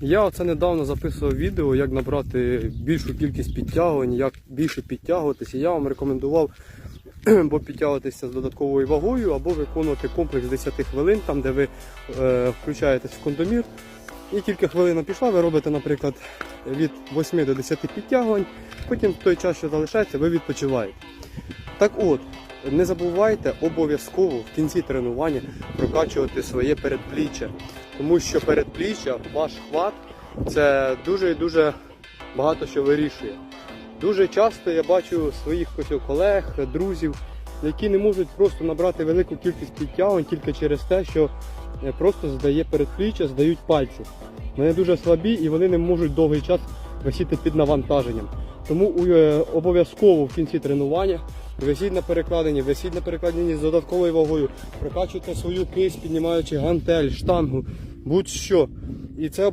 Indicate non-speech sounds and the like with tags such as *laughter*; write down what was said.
Я оце недавно записував відео, як набрати більшу кількість підтягувань, як більше підтягуватися. Я вам рекомендував *clears throat* або підтягуватися з додатковою вагою, або виконувати комплекс 10 хвилин, там де ви е, включаєтесь в кондомір. І тільки хвилина пішла, ви робите, наприклад, від 8 до 10 підтягувань, потім в той час, що залишається, ви відпочиваєте. Так от, не забувайте обов'язково в кінці тренування прокачувати своє передпліччя, тому що передпліччя, ваш хват, це дуже і дуже багато що вирішує. Дуже часто я бачу своїх колег, друзів, які не можуть просто набрати велику кількість підтягувань тільки через те, що е, просто здає передпліччя, здають пальці. Вони дуже слабі і вони не можуть довгий час висіти під навантаженням. Тому е, обов'язково в кінці тренування висіть на перекладині, висіть на перекладині з додатковою вагою, прокачуйте свою кисть, піднімаючи гантель, штангу, будь-що. І це